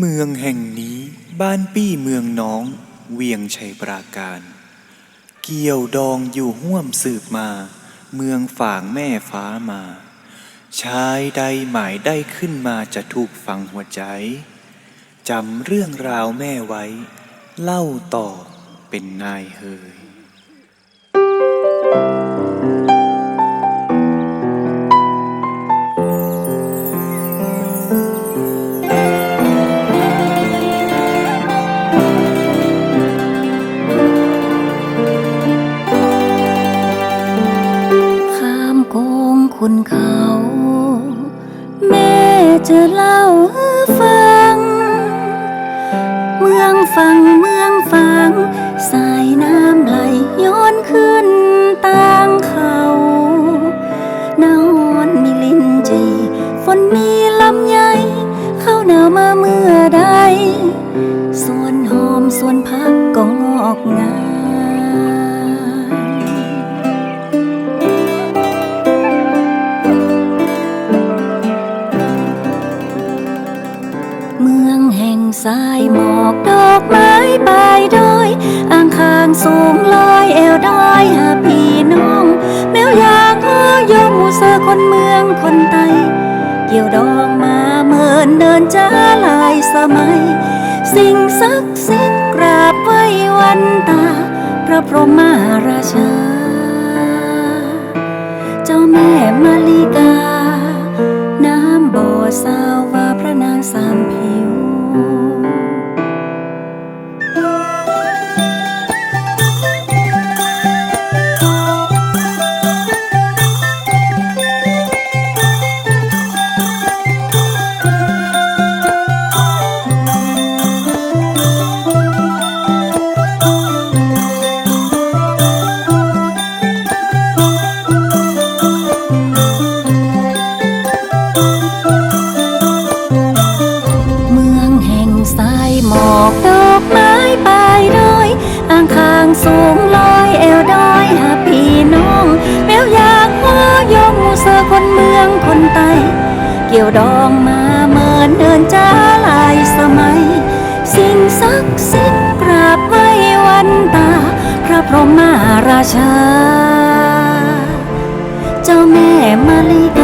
เมืองแห่งนี้บ้านปี้เมืองน้อง เวียงชัยปราการ เกี่ยวดองอยู่ห่วมสืบมา เมืองฝางแม่ฟ้ามา ชายใดหมายได้ขึ้นมาจะถูกฟังหัวใจจำเรื่องราวแม่ไว้ เล่าต่อเป็นนายเฮย คุณเขา แม่จะเล่าฟัง เมืองฟังเมืองฟัง สายน้ำไหลย้อนขึ้นต่างเขาหนาฮอนมีลิ้นจีฝนมีลำไยเข้าหนาวมาเมื่อใดส่วนหอมส่วนพักก็งอกงาม สายหมอกดอกไม้ปลายดอยอ่างคางสูงลอยเอวดอยหาพี่น้อง แมวยางอ้อยมหมูเสือคนเมืองคนไต เกี่ยวดองมาเมินเดินจ้าลายสมัย สิ่งศักดิ์สิทธิ์กราบไว้วันตา พระพรหมราชา เจ้าแม่มาลิกา น้ำบ่อสาว ระพรหมาราชา เจ้าแม่มาลิกา